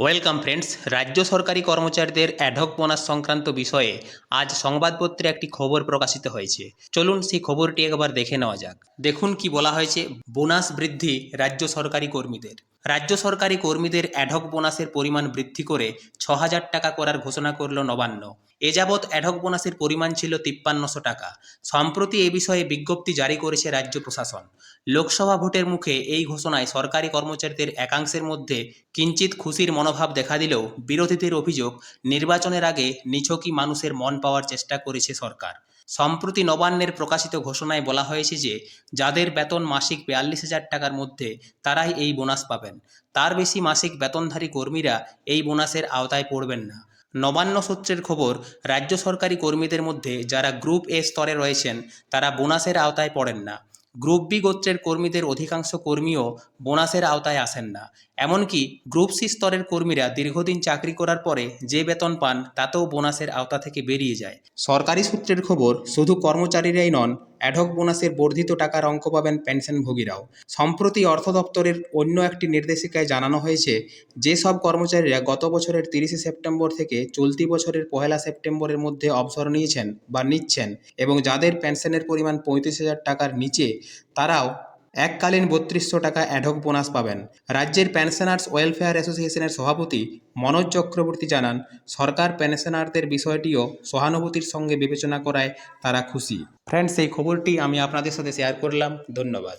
Welcome friends রাজ্য সরকারি কর্মচারীদের অ্যাডহক বোনাস সংক্রান্ত বিষয়ে আজ সংবাদপত্রে একটি খবর প্রকাশিত হয়েছে। চলুন সেই খবরটি একবার দেখে নেওয়া যাক। দেখুন কি বলা হয়েছে। বোনাস বৃদ্ধি রাজ্য সরকারি কর্মীদের। রাজ্য সরকারি কর্মীদের অ্যাডহক বোনাসের পরিমাণ বৃদ্ধি করে ছ হাজার টাকা করার ঘোষণা করল নবান্ন। এ যাবৎ বোনাসের পরিমাণ ছিল তিপ্পান্নশো টাকা। সম্প্রতি এ বিষয়ে বিজ্ঞপ্তি জারি করেছে রাজ্য প্রশাসন। লোকসভা ভোটের মুখে এই ঘোষণায় সরকারি কর্মচারীদের একাংশের মধ্যে কিঞ্চিত খুশির মনোভাব দেখা দিলেও বিরোধীদের অভিযোগ, নির্বাচনের আগে নিছকই মানুষের মন পাওয়ার চেষ্টা করেছে সরকার। সম্প্রতি নবান্নের প্রকাশিত ঘোষণায় বলা হয়েছে যে, যাদের বেতন মাসিক বিয়াল্লিশ হাজার টাকার মধ্যে, তারাই এই বোনাস পাবেন। তার বেশি মাসিক বেতনধারী কর্মীরা এই বোনাসের আওতায় পড়বেন না। নবান্ন সূত্রের খবর, রাজ্য সরকারি কর্মীদের মধ্যে যারা গ্রুপ এ স্তরে রয়েছেন, তারা বোনাসের আওতায় পড়েন না। গ্রুপ বি গোত্রের কর্মীদের অধিকাংশ কর্মীও বোনাসের আওতায় আসেন না। এমনকি গ্রুপ সি স্তরের কর্মীরা দীর্ঘদিন চাকরি করার পরে যে বেতন পান, তাতেও বোনাসের আওতা থেকে বেরিয়ে যায়। সরকারি সূত্রের খবর, শুধু কর্মচারীরাই নন অ্যাডহক বোনাসের বর্ধিত টাকার অঙ্ক পাবেন পেনশনভোগীরাও সম্প্রতি অর্থ দপ্তরের অন্য একটি নির্দেশিকায় জানানো হয়েছে, যে সব কর্মচারীরা গত বছরের তিরিশে সেপ্টেম্বর থেকে চলতি বছরের পহেলা সেপ্টেম্বরের মধ্যে অবসর নিয়েছেন বা নিচ্ছেন এবং যাদের পেনশনের পরিমাণ পঁয়ত্রিশ হাজার টাকার নিচে, তারাও এককালীন বত্রিশশো টাকা অ্যাডহক বোনাস পাবেন। রাজ্যের পেনশনার্স ওয়েলফেয়ার অ্যাসোসিয়েশনের সভাপতি মনোজ চক্রবর্তী জানান, সরকার পেনশনারদের বিষয়টিও সহানুভূতির সঙ্গে বিবেচনা করায় তারা খুশি। ফ্রেন্ডস এই খবরটি আমি আপনাদের সাথে শেয়ার করলাম। ধন্যবাদ।